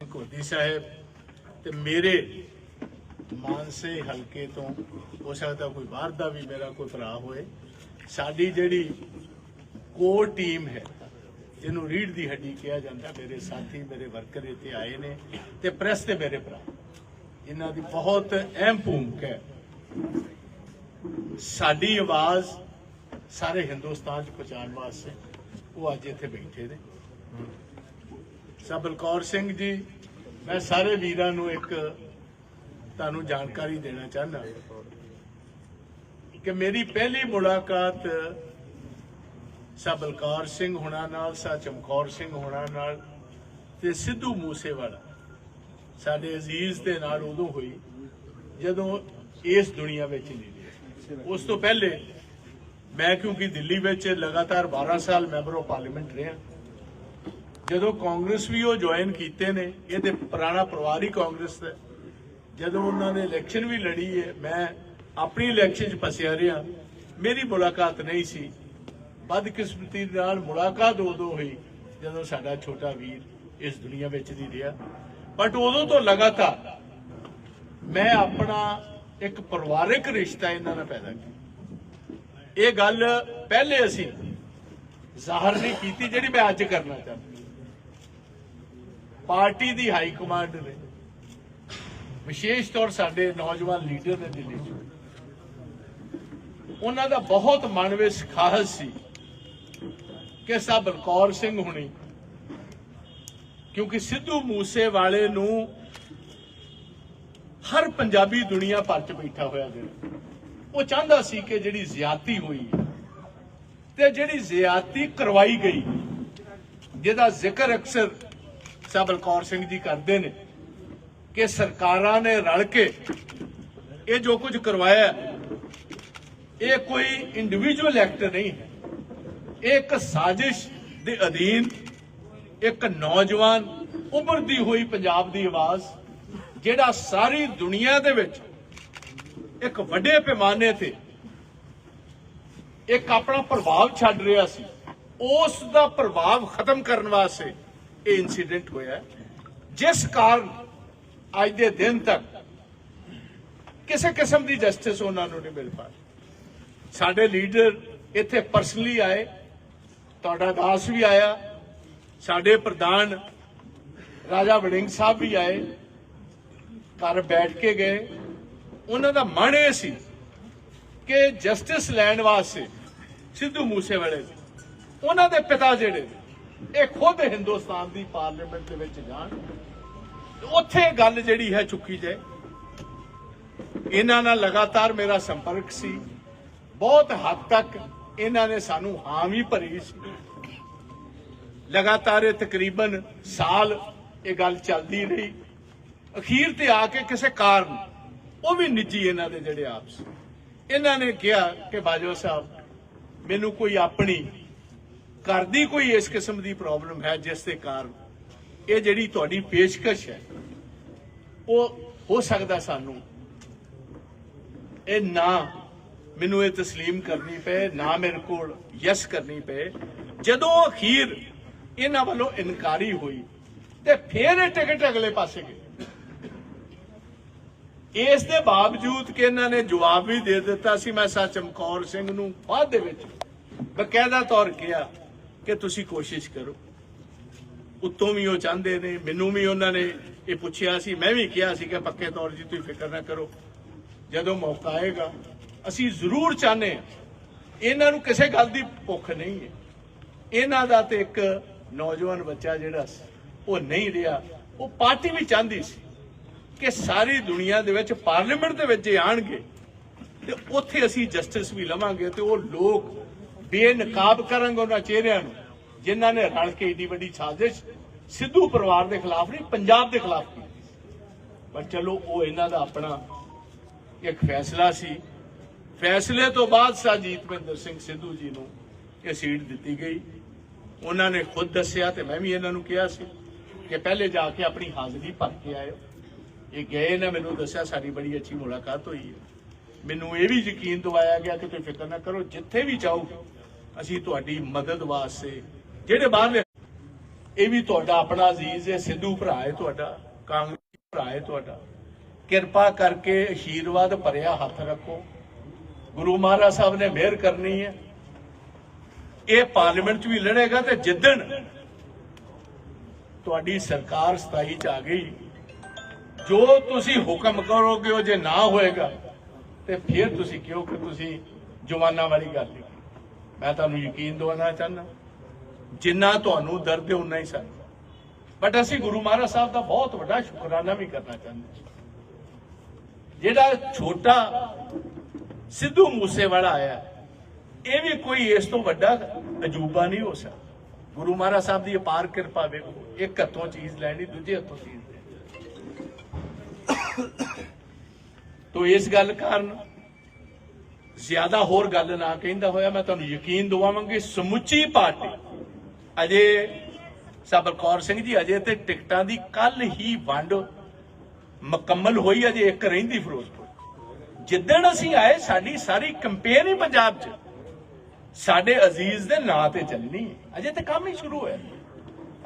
ਕੋਦੀ ਸਾਹਿਬ ਤੇ ਮੇਰੇ ਮਾਨਸੇ ਹਲਕੇ ਤੋਂ ਹੋ ਸਕਦਾ ਕੋਈ ਬਾਹਰ ਦਾ ਵੀ ਮੇਰਾ ਕੋਈ ਭਰਾ ਹੋਏ। ਸਾਡੀ ਜਿਹੜੀ ਕੋਰ ਟੀਮ ਹੈ, ਜਿਹਨੂੰ ਰੀੜ ਦੀ ਹੱਡੀ ਕਿਹਾ ਜਾਂਦਾ, ਮੇਰੇ ਸਾਥੀ, ਮੇਰੇ ਵਰਕਰ ਇੱਥੇ ਆਏ ਨੇ ਤੇ ਪ੍ਰੈਸ ਦੇ ਮੇਰੇ ਭਰਾ। ਇਹਨਾਂ ਦੀ ਬਹੁਤ ਅਹਿਮ ਭੂਮਿਕਾ ਹੈ। ਸਾਡੀ ਆਵਾਜ਼ ਸਾਰੇ ਹਿੰਦੁਸਤਾਨ 'ਚ ਪਹੁੰਚਾਉਣ ਵਾਸਤੇ ਉਹ ਅੱਜ ਇੱਥੇ ਬੈਠੇ ਨੇ। ਸਬਲਕੌਰ ਸਿੰਘ ਜੀ, ਮੈਂ ਸਾਰੇ ਵੀਰਾਂ ਨੂੰ ਇੱਕ ਤੁਹਾਨੂੰ ਜਾਣਕਾਰੀ ਦੇਣਾ ਚਾਹੁੰਦਾ ਕਿ ਮੇਰੀ ਪਹਿਲੀ ਮੁਲਾਕਾਤ ਸਬਲਕੌਰ ਸਿੰਘ ਹੋਣਾ ਨਾਲ ਸਾ ਚਮਕੌਰ ਸਿੰਘ ਹੋਣਾ ਨਾਲ ਤੇ ਸਿੱਧੂ ਮੂਸੇਵਾਲਾ ਸਾਡੇ ਅਜ਼ੀਜ਼ ਦੇ ਨਾਲ ਉਦੋਂ ਹੋਈ ਜਦੋਂ ਇਸ ਦੁਨੀਆ ਵਿੱਚ ਨਹੀਂ ਰਿਹਾ। ਉਸ ਤੋਂ ਪਹਿਲੇ ਮੈਂ ਕਿਉਂਕਿ ਦਿੱਲੀ ਵਿੱਚ ਲਗਾਤਾਰ 12 ਸਾਲ ਮੈਂਬਰ ਆਫ ਪਾਰਲੀਮੈਂਟ ਰਿਹਾ ਜਦੋਂ ਕਾਂਗਰਸ ਵੀ ਉਹ ਜੁਆਇਨ ਕੀਤੇ ਨੇ, ਇਹ ਤੇ ਪੁਰਾਣਾ ਪਰਿਵਾਰ ਹੀ ਕਾਂਗਰਸ ਦਾ ਹੈ। ਜਦੋਂ ਉਹਨਾਂ ਨੇ ਇਲੈਕਸ਼ਨ ਵੀ ਲੜੀ ਹੈ, ਮੈਂ ਆਪਣੀ ਇਲੈਕਸ਼ਨ 'ਚ ਫਸਿਆ ਰਿਹਾ। ਮੇਰੀ ਮੁਲਾਕਾਤ ਨਹੀਂ ਸੀ। ਬਦਕਿਸਮਤੀ ਨਾਲ ਮੁਲਾਕਾਤ ਉਦੋਂ ਹੋਈ, ਜਦੋਂ ਸਾਡਾ ਛੋਟਾ ਵੀਰ ਇਸ ਦੁਨੀਆ ਵਿੱਚ ਨਹੀਂ ਰਿਹਾ। ਬਟ ਉਦੋਂ ਤੋਂ ਲਗਾਤਾਰ ਮੈਂ ਆਪਣਾ ਇੱਕ ਪਰਿਵਾਰਿਕ ਰਿਸ਼ਤਾ ਇਹਨਾਂ ਨਾਲ ਪੈਦਾ ਕੀਤਾ। ਇਹ ਗੱਲ ਪਹਿਲੇ ਅਸੀਂ ਜ਼ਾਹਰ ਨਹੀਂ ਕੀਤੀ, ਜਿਹੜੀ ਮੈਂ ਅੱਜ ਕਰਨਾ ਚਾਹੁੰਦਾ। ਪਾਰਟੀ ਦੀ ਹਾਈ ਕਮਾਂਡ ਨੇ। ਵਿਸ਼ੇਸ਼ ਤੌਰ ਸਾਡੇ ਨੌਜਵਾਨ ਲੀਡਰ ਨੇ ਦਿੱਲੀ 'ਚ। ਉਹਨਾਂ ਦਾ ਬਹੁਤ ਮਨ ਵਿੱਚ ਖਾਸ ਸੀ ਕਿ ਸਾਹਿਬ ਬਲਕੌਰ ਸਿੰਘ ਹੁਣੀ, ਕਿਉਂਕਿ ਸਿੱਧੂ ਮੂਸੇ ਵਾਲੇ ਨੂੰ ਹਰ ਪੰਜਾਬੀ ਦੁਨੀਆ ਭਰ ਚ ਬੈਠਾ ਹੋਇਆ ਜਿਹੜਾ ਉਹ ਚਾਹੁੰਦਾ ਸੀ ਕਿ ਜਿਹੜੀ ਜ਼ਿਆਤੀ ਹੋਈ ਤੇ ਜਿਹੜੀ ਜ਼ਿਆਤੀ ਕਰਵਾਈ ਗਈ, ਜਿਹਦਾ ਜ਼ਿਕਰ ਅਕਸਰ ਸਾਹਿਬ ਬਲਕੌਰ ਸਿੰਘ ਜੀ ਕਰਦੇ ਨੇ, ਕਿ ਸਰਕਾਰਾਂ ਨੇ ਰਲ ਕੇ ਇਹ ਜੋ ਕੁਝ ਕਰਵਾਇਆ, ਇਹ ਕੋਈ ਇੰਡੀਵਿਜੂਅਲ ਐਕਟ ਨਹੀਂ ਹੈ। ਇਹ ਇੱਕ ਸਾਜ਼ਿਸ਼ ਦੇ ਅਧੀਨ ਇੱਕ ਨੌਜਵਾਨ ਉਭਰਦੀ ਹੋਈ ਪੰਜਾਬ ਦੀ ਆਵਾਜ਼, ਜਿਹੜਾ ਸਾਰੀ ਦੁਨੀਆ ਦੇ ਵਿੱਚ ਇੱਕ ਵੱਡੇ ਪੈਮਾਨੇ ਤੇ ਇੱਕ ਆਪਣਾ ਪ੍ਰਭਾਵ ਛੱਡ ਰਿਹਾ ਸੀ, ਉਸ ਦਾ ਪ੍ਰਭਾਵ ਖਤਮ ਕਰਨ ਵਾਸਤੇ ਇਹ ਇਨਸੀਡੈਂਟ ਹੋਇਆ ਜਿਸ ਕਾਰਨ ਅੱਜ ਦੇ ਦਿਨ ਤੱਕ ਕਿਸੇ ਕਿਸਮ ਦੀ ਜਸਟਿਸ ਉਹਨਾਂ ਨੂੰ ਨਹੀਂ ਮਿਲ ਪਾਈ ਸਾਡੇ ਲੀਡਰ ਇੱਥੇ ਪਰਸਨਲੀ ਆਏ, ਤੁਹਾਡਾ ਦਾਸ ਵੀ ਆਇਆ, ਸਾਡੇ ਪ੍ਰਧਾਨ ਰਾਜਾ ਵੜਿੰਗ ਸਾਹਿਬ ਵੀ ਆਏ, ਘਰ ਬੈਠ ਕੇ ਗਏ। ਉਹਨਾਂ ਦਾ ਮਨ ਇਹ ਸੀ ਕਿ ਜਸਟਿਸ ਲੈਣ ਵਾਸਤੇ ਸਿੱਧੂ ਮੂਸੇਵਾਲੇ ਦੇ ਉਹਨਾਂ ਦੇ ਪਿਤਾ ਜਿਹੜੇ ਇਹ ਖੁਦ ਹਿੰਦੁਸਤਾਨ ਦੀ ਪਾਰਲੀਮੈਂਟ ਦੇ ਵਿੱਚ ਜਾਣ। ਉੱਥੇ ਗੱਲ ਜਿਹੜੀ ਹੈ ਚੁੱਕੀ ਜਾਏ। ਇਹਨਾਂ ਨਾਲ ਲਗਾਤਾਰ ਮੇਰਾ ਸੰਪਰਕ ਸੀ। ਬਹੁਤ ਹੱਦ ਤੱਕ ਇਹਨਾਂ ਨੇ ਸਾਨੂੰ ਹਾਂ ਵੀ ਭਰੀ ਸੀ। ਲਗਾਤਾਰ ਇਹ ਤਕਰੀਬਨ ਸਾਲ ਇਹ ਗੱਲ ਚੱਲਦੀ ਰਹੀ। ਅਖੀਰ ਤੇ ਆ ਕੇ ਕਿਸੇ ਕਾਰਨ ਉਹ ਵੀ ਨਿੱਜੀ ਇਹਨਾਂ ਦੇ ਜਿਹੜੇ ਆਪਸ ਇਹਨਾਂ ਨੇ ਕਿਹਾ ਕਿ ਬਾਜਵਾ ਸਾਹਿਬ, ਮੈਨੂੰ ਕੋਈ ਆਪਣੀ ਘਰ ਦੀ ਕੋਈ ਇਸ ਕਿਸਮ ਦੀ ਪ੍ਰੋਬਲਮ ਹੈ ਜਿਸ ਦੇ ਕਾਰਨ ਇਹ ਜਿਹੜੀ ਤੁਹਾਡੀ ਪੇਸ਼ਕਸ਼ ਹੈ ਉਹ ਹੋ ਸਕਦਾ ਸਾਨੂੰ ਇਹ ਨਾ ਮੈਨੂੰ ਇਹ تسلیم ਕਰਨੀ ਪਏ ਨਾ ਮੇਰੇ ਕੋਲ ਯਸ ਕਰਨੀ ਪਏ ਜਦੋਂ ਅਖੀਰ ਇਹਨਾਂ ਵੱਲੋਂ ਇਨਕਾਰੀ ਹੋਈ ਤੇ ਫਿਰ ਇਹ ਟਿਕਟ ਅਗਲੇ ਪਾਸੇ ਗਈ ਇਸ ਦੇ ਬਾਵਜੂਦ ਕਿ ਇਹਨਾਂ ਨੇ ਜਵਾਬ ਵੀ ਦੇ ਦਿੱਤਾ ਸੀ ਮੈਂ ਸਾ ਚਮਕੌਰ ਸਿੰਘ ਨੂੰ ਬਾਅਦ ਦੇ ਵਿੱਚ ਬਕਾਇਦਾ ਤੌਰ ਕਿਹਾ ਕਿ ਤੁਸੀਂ ਕੋਸ਼ਿਸ਼ ਕਰੋ। ਉੱਤੋਂ ਵੀ ਉਹ ਚਾਹੁੰਦੇ ਨੇ, ਮੈਨੂੰ ਵੀ ਉਹਨਾਂ ਨੇ ਇਹ ਪੁੱਛਿਆ ਸੀ, ਮੈਂ ਵੀ ਕਿਹਾ ਸੀ ਕਿ ਪੱਕੇ ਤੌਰ 'ਤੇ ਤੁਸੀਂ ਫਿਕਰ ਨਾ ਕਰੋ। ਜਦੋਂ ਮੌਕਾ ਆਏਗਾ, ਅਸੀਂ ਜ਼ਰੂਰ ਚਾਹਨੇ ਹਾਂ। ਇਹਨਾਂ ਨੂੰ ਕਿਸੇ ਗੱਲ ਦੀ ਭੁੱਖ ਨਹੀਂ ਹੈ। ਇਹਨਾਂ ਦਾ ਤੇ ਇੱਕ ਨੌਜਵਾਨ ਬੱਚਾ ਜਿਹੜਾ ਉਹ ਨਹੀਂ ਰਿਹਾ। ਉਹ ਪਾਰਟੀ ਵੀ ਚਾਹੁੰਦੀ ਸੀ ਕਿ ਸਾਰੀ ਦੁਨੀਆ ਦੇ ਵਿੱਚ ਪਾਰਲੀਮੈਂਟ ਦੇ ਵਿੱਚ ਜੇ ਆਣਗੇ ਤੇ ਉੱਥੇ ਅਸੀਂ ਜਸਟਿਸ ਵੀ ਲਵਾਂਗੇ ਤੇ ਉਹ ਲੋਕ ਬੇਨਕਾਬ ਕਰਾਂਗੇ ਉਹਨਾਂ ਚਿਹਰਿਆਂ ਨੂੰ, ਜਿਨ੍ਹਾਂ ਨੇ ਰਲ ਕੇ ਏਡੀ ਵੱਡੀ ਸਾਜ਼ਿਸ਼ ਸਿੱਧੂ ਪਰਿਵਾਰ ਦੇ ਖਿਲਾਫ ਨਹੀਂ, ਪੰਜਾਬ ਦੇ ਖਿਲਾਫ ਕੀਤੀ ਪਰ ਚਲੋ, ਉਹ ਇਹਨਾਂ ਦਾ ਆਪਣਾ ਇੱਕ ਫੈਸਲਾ ਸੀ। ਫੈਸਲੇ ਤੋਂ ਬਾਅਦ ਸਾ ਮਹਿੰਦਰ ਸਿੰਘ ਸਿੱਧੂ ਜੀ ਨੂੰ ਇਹ ਸੀਟ ਦਿੱਤੀ ਗਈ। ਉਹਨਾਂ ਨੇ ਖੁਦ ਦੱਸਿਆ ਤੇ ਮੈਂ ਵੀ ਇਹਨਾਂ ਨੂੰ ਕਿਹਾ ਸੀ ਕਿ ਪਹਿਲੇ ਜਾ ਕੇ ਆਪਣੀ ਹਾਜ਼ਰੀ ਭਰ ਕੇ ਆਇਓ। ਇਹ ਗਏ ਨੇ, ਮੈਨੂੰ ਦੱਸਿਆ ਸਾਡੀ ਬੜੀ ਅੱਛੀ ਮੁਲਾਕਾਤ ਹੋਈ ਹੈ। ਮੈਨੂੰ ਇਹ ਵੀ ਯਕੀਨ ਦਿਵਾਇਆ ਗਿਆ ਕਿ ਤੁਸੀਂ ਫਿਕਰ ਨਾ ਕਰੋ, ਜਿੱਥੇ ਵੀ ਜਾਓ ਅਸੀਂ ਤੁਹਾਡੀ ਮਦਦ ਵਾਸਤੇ ਜਿਹੜੇ ਬਾਹਰਲੇ ਇਹ ਵੀ ਤੁਹਾਡਾ ਆਪਣਾ ਅਜ਼ੀਜ਼ ਹੈ, ਸਿੱਧੂ ਭਰਾ ਹੈ ਤੁਹਾਡਾ, ਕਾਂਗਰਸੀ ਭਰਾ ਹੈ ਤੁਹਾਡਾ। ਕਿਰਪਾ ਕਰਕੇ ਅਸ਼ੀਰਵਾਦ ਭਰਿਆ ਹੱਥ ਰੱਖੋ। ਗੁਰੂ ਮਹਾਰਾਜ ਸਾਹਿਬ ਨੇ ਮਿਹਰ ਕਰਨੀ ਹੈ। ਇਹ ਪਾਰਲੀਮੈਂਟ 'ਚ ਵੀ ਲੜੇਗਾ ਤੇ ਜਿੱਦਣ ਤੁਹਾਡੀ ਸਰਕਾਰ 27 ਚ ਆ ਗਈ, ਜੋ ਤੁਸੀਂ ਹੁਕਮ ਕਰੋਗੇ ਉਹ ਜੇ ਨਾ ਹੋਏਗਾ, ਤੇ ਫਿਰ ਤੁਸੀਂ ਕਿਉਂ ਕਿ ਤੁਸੀਂ ਜਵਾਨਾਂ ਵਾਲੀ ਗੱਲ ਮੈਂ ਤੁਹਾਨੂੰ ਯਕੀਨ ਦਿਵਾਉਣਾ ਚਾਹੁੰਦਾ, ਜਿੰਨਾ ਤੁਹਾਨੂੰ ਦਰਦ ਹੈ ਉਨਾ ਹੀ ਸਾਨੂੰ। ਬਟ ਅਸੀਂ ਗੁਰੂ ਮਹਾਰਾਜ ਸਾਹਿਬ ਦਾ ਬਹੁਤ ਵੱਡਾ ਸ਼ੁਕਰਾਨਾ ਵੀ ਕਰਨਾ ਚਾਹੁੰਦੇ ਜਿਹੜਾ ਛੋਟਾ ਸਿੱਧੂ ਮੂਸੇਵਾਲਾ ਆਇਆ, ਇਹ ਵੀ ਕੋਈ ਇਸ ਤੋਂ ਵੱਡਾ ਅਜੂਬਾ ਨਹੀਂ ਹੋ ਸਕਦਾ। ਗੁਰੂ ਮਹਾਰਾਜ ਸਾਹਿਬ ਦੀ ਅਪਾਰ ਕਿਰਪਾ ਵੇਖੋ, ਇੱਕ ਹੱਥੋਂ ਚੀਜ਼ ਲੈਣੀ, ਦੂਜੇ ਹੱਥੋਂ ਚੀਜ਼ ਲੈਣੀ। ਤੋ ਇਸ ਗੱਲ ਕਾਰਨ ਜ਼ਿਆਦਾ ਹੋਰ ਗੱਲ ਨਾ ਕਹਿੰਦਾ ਹੋਇਆ, ਮੈਂ ਤੁਹਾਨੂੰ ਯਕੀਨ ਦਿਵਾਵਾਂਗੀ, ਸਮੁੱਚੀ ਪਾਰਟੀ ਅਜੇ ਸਬਰਕੌਰ ਸਿੰਘ ਜੀ, ਅਜੇ ਤੇ ਟਿਕਟਾਂ ਦੀ ਕੱਲ ਹੀ ਵੰਡ ਮੁਕੰਮਲ ਹੋਈ, ਅਜੇ ਇੱਕ ਰਹਿੰਦੀ ਫਿਰੋਜ਼ਪੁਰ। ਜਿੱਦਣ ਅਸੀਂ ਆਏ, ਸਾਡੀ ਸਾਰੀ ਕੰਪੇਨ ਹੀ ਪੰਜਾਬ 'ਚ। ਸਾਡੇ ਅਜ਼ੀਜ਼ ਦੇ ਨਾਂ ਤੇ ਚੱਲਣੀ ਹੈ। ਅਜੇ ਤੇ ਕੰਮ ਹੀ ਸ਼ੁਰੂ ਹੋਇਆ।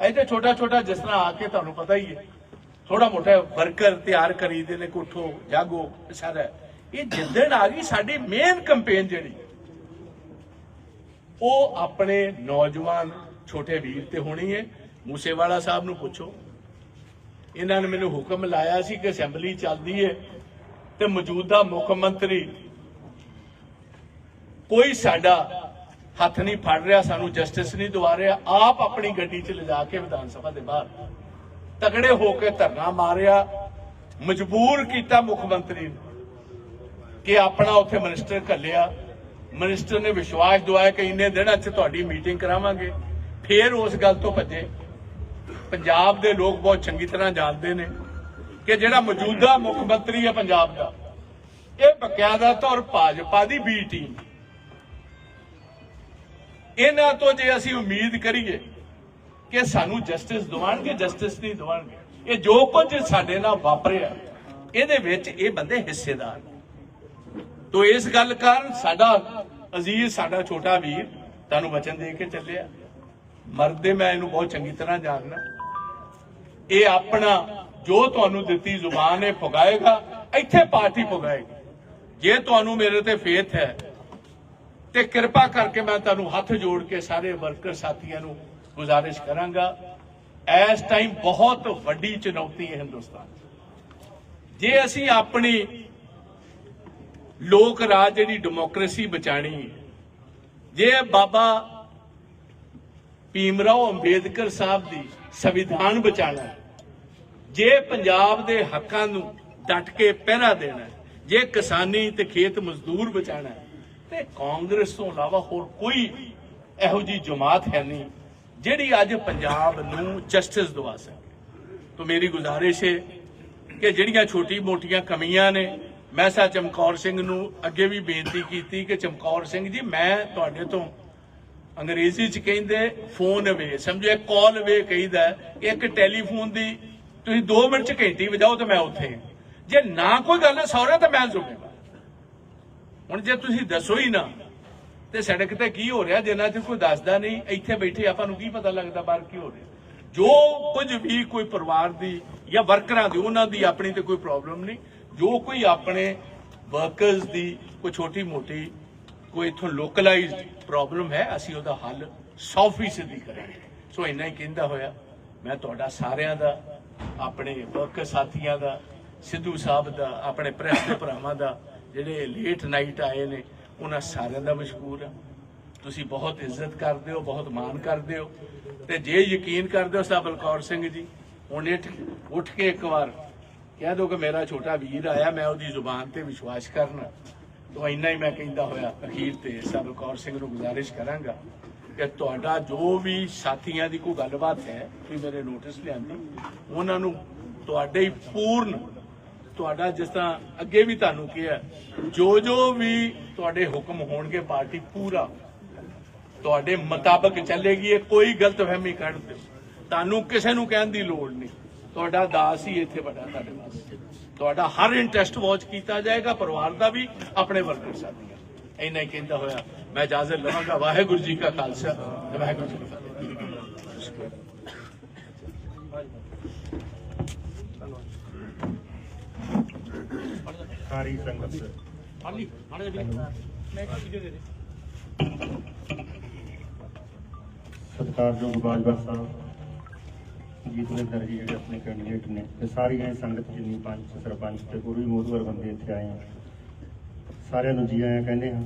ਅਜੇ ਤੇ ਛੋਟਾ ਛੋਟਾ ਜਿਸ ਤਰ੍ਹਾਂ ਆ ਕੇ ਤੁਹਾਨੂੰ ਪਤਾ ਹੀ ਹੈ। ਥੋੜਾ ਮੋਟਾ ਵਰਕਰ ਤਿਆਰ ਕਰੀਦੇ ਨੇ, ਕੋਠੋ, ਜਾਗੋ ਸਾਰਾ ਇਹ ਜਿੱਦਣ ਆ ਗਈ, ਸਾਡੀ ਮੇਨ ਕੰਪੇਨ ਜਿਹੜੀ, ਉਹ ਆਪਣੇ ਨੌਜਵਾਨ ਛੋਟੇ ਵੀਰ ਤੇ ਹੋਣੀ ਹੈ। ਮੂਸੇਵਾਲਾ ਸਾਹਿਬ ਨੂੰ ਪੁੱਛੋ। ਇਹਨਾਂ ਨੇ ਮੈਨੂੰ ਹੁਕਮ ਲਾਇਆ ਸੀ ਕਿ ਅਸੈਂਬਲੀ ਚੱਲਦੀ ਹੈ ਤੇ ਮੌਜੂਦਾ ਮੁੱਖ ਮੰਤਰੀ ਕੋਈ ਸਾਡਾ ਹੱਥ ਨਹੀਂ ਫੜ ਰਿਹਾ, ਸਾਨੂੰ ਜਸਟਿਸ ਨਹੀਂ ਦਵਾ ਰਿਹਾ, ਆਪ ਆਪਣੀ ਗੱਡੀ 'ਚ ਲਿਜਾ ਕੇ ਵਿਧਾਨ ਸਭਾ ਦੇ ਬਾਹਰ ਤਗੜੇ ਹੋ ਕੇ ਧਰਨਾ ਮਾਰਿਆ, ਮਜਬੂਰ ਕੀਤਾ ਮੁੱਖ ਮੰਤਰੀ ਨੂੰ। ਕਿ ਆਪਣਾ ਉੱਥੇ ਮਿਨਿਸਟਰ ਘੱਲਿਆ। ਮਿਨਿਸਟਰ ਨੇ ਵਿਸ਼ਵਾਸ ਦਿਵਾਇਆ ਕਿ ਇੰਨੇ ਦਿਨਾਂ 'ਚ ਤੁਹਾਡੀ ਮੀਟਿੰਗ ਕਰਾਵਾਂਗੇ। ਫੇਰ ਉਸ ਗੱਲ ਤੋਂ ਭੱਜੇ। ਪੰਜਾਬ ਦੇ ਲੋਕ ਬਹੁਤ ਚੰਗੀ ਤਰ੍ਹਾਂ ਜਾਣਦੇ ਨੇ ਕਿ ਜਿਹੜਾ ਮੌਜੂਦਾ ਮੁੱਖ ਮੰਤਰੀ ਹੈ ਪੰਜਾਬ ਦਾ, ਇਹ ਬਕਾਇਦਾ ਤੌਰ ਭਾਜਪਾ ਦੀ ਬੀ ਟੀਮ ਇਹਨਾਂ ਤੋਂ ਜੇ ਅਸੀਂ ਉਮੀਦ ਕਰੀਏ ਕਿ ਸਾਨੂੰ ਜਸਟਿਸ ਦਿਵਾਣਗੇ ਜਸਟਿਸ ਨਹੀਂ ਦਿਵਾਣਗੇ ਇਹ ਜੋ ਕੁਝ ਸਾਡੇ ਨਾਲ ਵਾਪਰਿਆ, ਇਹਦੇ ਵਿੱਚ ਇਹ ਬੰਦੇ ਹਿੱਸੇਦਾਰ ਨੇ। ਤੋ ਇਸ ਗੱਲ ਕਾਰਨ ਸਾਡਾ ਅਜ਼ੀਜ਼, ਸਾਡਾ ਛੋਟਾ ਵੀਰ ਤੁਹਾਨੂੰ ਵਚਨ ਦੇ ਕੇ ਚੱਲਿਆ। ਮਰਦੇ ਮੈਂ ਇਹਨੂੰ ਬਹੁਤ ਚੰਗੀ ਤਰ੍ਹਾਂ ਜਾਣਦਾ ਇਹ ਆਪਣਾ ਜੋ ਤੁਹਾਨੂੰ ਦਿੱਤੀ ਜ਼ੁਬਾਨ ਹੈ ਪੁਗਾਏਗਾ ਇੱਥੇ ਪਾਰਟੀ ਪੁਗਾਏਗੀ ਜੇ ਤੁਹਾਨੂੰ ਮੇਰੇ ਤੇ ਫੇਥ ਹੈ, ਤੇ ਕਿਰਪਾ ਕਰਕੇ ਮੈਂ ਤੁਹਾਨੂੰ ਹੱਥ ਜੋੜ ਕੇ ਸਾਰੇ ਵਰਕਰ ਸਾਥੀਆਂ ਨੂੰ ਗੁਜ਼ਾਰਿਸ਼ ਕਰਾਂਗਾ। ਇਸ ਟਾਈਮ ਬਹੁਤ ਵੱਡੀ ਚੁਣੌਤੀ ਹੈ ਹਿੰਦੁਸਤਾਨ ਜੇ ਅਸੀਂ ਆਪਣੀ ਲੋਕ ਰਾਜ ਜਿਹੜੀ ਡੈਮੋਕ੍ਰੇਸੀ ਬਚਾਣੀ ਹੈ। ਜੇ ਬਾਬਾ ਭੀਮ ਰਾਓ ਅੰਬੇਦਕਰ ਸਾਹਿਬ ਦੀ ਸੰਵਿਧਾਨ ਬਚਾਣਾ ਜੇ ਪੰਜਾਬ ਦੇ ਹੱਕਾਂ ਨੂੰ ਡਟ ਕੇ ਪਹਿਰਾ ਦੇਣਾ ਜੇ ਕਿਸਾਨੀ ਤੇ ਖੇਤ ਮਜ਼ਦੂਰ ਬਚਾਣਾ ਤੇ ਕਾਂਗਰਸ ਤੋਂ ਇਲਾਵਾ ਹੋਰ ਕੋਈ ਇਹੋ ਜੀ ਜਮਾਤ ਹੈ ਨਹੀਂ ਜਿਹੜੀ ਅੱਜ ਪੰਜਾਬ ਨੂੰ ਜਸਟਿਸ ਦਵਾ ਸਕੇ। ਤੋ ਮੇਰੀ ਗੁਜ਼ਾਰਿਸ਼ ਹੈ ਕਿ ਜਿਹੜੀਆਂ ਛੋਟੀ-ਮੋਟੀਆਂ ਕਮੀਆਂ ਨੇ ਮੈਂ ਸਾ ਚਮਕੌਰ ਸਿੰਘ ਨੂੰ ਅੱਗੇ ਵੀ ਬੇਨਤੀ ਕੀਤੀ ਕਿ ਚਮਕੌਰ ਸਿੰਘ ਜੀ, ਮੈਂ ਤੁਹਾਡੇ ਤੋਂ ਅੰਗਰੇਜ਼ੀ ਚ ਕਹਿੰਦੇ ਫੋਨ ਅਵੇ ਸਮਝੋ ਇੱਕ ਕਾਲ ਅਵੇ ਕਹਿੰਦਾ ਇੱਕ ਟੈਲੀਫੋਨ ਦੀ, ਤੁਸੀਂ 2 ਮਿੰਟ ਚ ਘੰਟੀ ਵਜਾਓ ਤੇ ਮੈਂ ਉੱਥੇ ਜੇ ਨਾ ਕੋਈ ਗੱਲ ਹੈ ਤਾਂ ਮੈਂ ਜ਼ਿੰਮੇਵਾਰ ਹੁਣ ਜੇ ਤੁਸੀਂ ਦੱਸੋ ਹੀ ਨਾ, ਤੇ ਸੜਕ ਤੇ ਕੀ ਹੋ ਰਿਹਾ? ਜਿੰਨਾ ਚ ਕੋਈ ਦੱਸਦਾ ਨਹੀਂ, ਇੱਥੇ ਬੈਠੇ ਆਪਾਂ ਨੂੰ ਕੀ ਪਤਾ ਲੱਗਦਾ ਬਾਹਰ ਕੀ ਹੋ ਰਿਹਾ? ਜੋ ਕੁਝ ਵੀ ਕੋਈ ਪਰਿਵਾਰ ਦੀ ਜਾਂ ਵਰਕਰਾਂ ਦੀ, ਉਹਨਾਂ ਦੀ ਆਪਣੀ ਤੇ ਕੋਈ ਪ੍ਰੋਬਲਮ ਨਹੀਂ। ਜੋ ਕੋਈ ਆਪਣੇ ਵਰਕਰਸ ਦੀ ਕੋਈ ਛੋਟੀ ਮੋਟੀ, ਕੋਈ ਇਥੋਂ ਲੋਕਲਾਈਜ਼ਡ ਪ੍ਰੋਬਲਮ ਹੈ, ਅਸੀਂ ਉਹਦਾ ਹੱਲ 100% ਹੀ ਕਰਾਂਗੇ। ਸੋ ਇੰਨਾ ਹੀ ਕਹਿੰਦਾ ਹੋਇਆ, ਮੈਂ ਤੁਹਾਡਾ ਸਾਰਿਆਂ ਦਾ, ਆਪਣੇ ਵਰਕਰ ਸਾਥੀਆਂ ਦਾ, ਸਿੱਧੂ ਸਾਹਿਬ ਦਾ, ਆਪਣੇ ਪ੍ਰੈਸ ਦੇ ਭਰਾਵਾਂ ਦਾ, ਜਿਹੜੇ ਲੇਟ ਨਾਈਟ ਆਏ ਨੇ, ਉਹਨਾਂ ਸਾਰਿਆਂ ਦਾ ਮਸ਼ਕੂਰ ਆ। ਤੁਸੀਂ ਬਹੁਤ ਇੱਜ਼ਤ ਕਰਦੇ ਹੋ, ਬਹੁਤ ਮਾਣ ਕਰਦੇ ਹੋ। ਤੇ ਜੇ ਯਕੀਨ ਕਰਦੇ ਹੋ ਤਾਂ ਬਲਕੌਰ ਸਿੰਘ ਜੀ, ਹੁਣ ਉੱਠ ਕੇ ਇੱਕ ਵਾਰ ਕਹਿ ਦਿਓ ਕਿ ਮੇਰਾ ਛੋਟਾ ਵੀਰ ਆਇਆ, ਮੈਂ ਉਹਦੀ ਜ਼ੁਬਾਨ ਤੇ ਵਿਸ਼ਵਾਸ ਕਰਨਾ। ਤੋਂ ਇੰਨਾ ਹੀ ਮੈਂ ਕਹਿੰਦਾ ਹੋਇਆ, ਅਖੀਰ ਤੇ ਸਰਬਕੌਰ ਸਿੰਘ ਨੂੰ ਗੁਜ਼ਾਰਿਸ਼ ਕਰਾਂਗਾ ਕਿ ਤੁਹਾਡਾ ਜੋ ਵੀ ਸਾਥੀਆਂ ਦੀ ਕੋਈ ਗੱਲਬਾਤ ਹੈ ਵੀ ਮੇਰੇ ਨੋਟਿਸ ਲਿਆਂਦੀ, ਉਹਨਾਂ ਨੂੰ ਤੁਹਾਡੇ ਹੀ ਪੂਰਨ, ਤੁਹਾਡਾ ਜਿਸ ਤਰ੍ਹਾਂ ਅੱਗੇ ਵੀ ਤੁਹਾਨੂੰ ਕਿਹਾ ਜੋ ਜੋ ਵੀ ਤੁਹਾਡੇ ਹੁਕਮ ਹੋਣਗੇ, ਪਾਰਟੀ ਪੂਰਾ ਤੁਹਾਡੇ ਮੁਤਾਬਕ ਚੱਲੇਗੀ ਇਹ ਕੋਈ ਗਲਤਫਹਿਮੀ ਕੱਢ ਦਿਓ। ਤੁਹਾਨੂੰ ਕਿਸੇ ਨੂੰ ਕਹਿਣ ਦੀ ਲੋੜ ਨਹੀਂ। ਤੁਹਾਡਾ ਦਾਸ ਹੀ ਇੱਥੇ ਬੜਾ ਤੁਹਾਡੇ ਵਾਸਤੇ। ਤੁਹਾਡਾ ਹਰ ਇੰਟਰਸਟ ਵਾਚ ਕੀਤਾ ਜਾਏਗਾ ਪਰਿਵਾਰ ਦਾ ਵੀ ਆਪਣੇ ਵਰਕਰ ਸਾਥੀਆਂ ਇੰਨਾ ਹੀ ਕਹਿੰਦਾ ਹੋਇਆ ਮੈਂ ਇਜਾਜ਼ਤ ਲਵਾਂਗਾ। ਵਾਹਿਗੁਰੂ ਜੀ ਕਾ ਖਾਲਸਾ ਵਾਹਿਗੁਰੂ ਜੀ ਕੀ ਸਾਰੀ ਸੰਗਤ। ਮੈਂ ਇੱਕ ਵੀਡੀਓ ਦੇ ਦੇ ਸਤਿਕਾਰਯੋਗ ਬਾਜਵਾ ਸਾਹਿਬ ਜੀਤਵਿੰਦਰ ਜੀ ਜਿਹੜੇ ਆਪਣੇ ਕੈਂਡੀਡੇਟ ਨੇ ਤੇ ਸਾਰੀ ਇਹ ਸੰਗਤ ਜਿੰਨੀ ਪੰਚ ਸਰਪੰਚ ਤੇ ਹੋਰ ਵੀ ਮੋਹਤਵਰ ਬੰਦੇ ਇੱਥੇ ਆਏ ਆ, ਸਾਰਿਆਂ ਨੂੰ ਜੀ ਆਇਆਂ ਕਹਿੰਦੇ ਹਾਂ।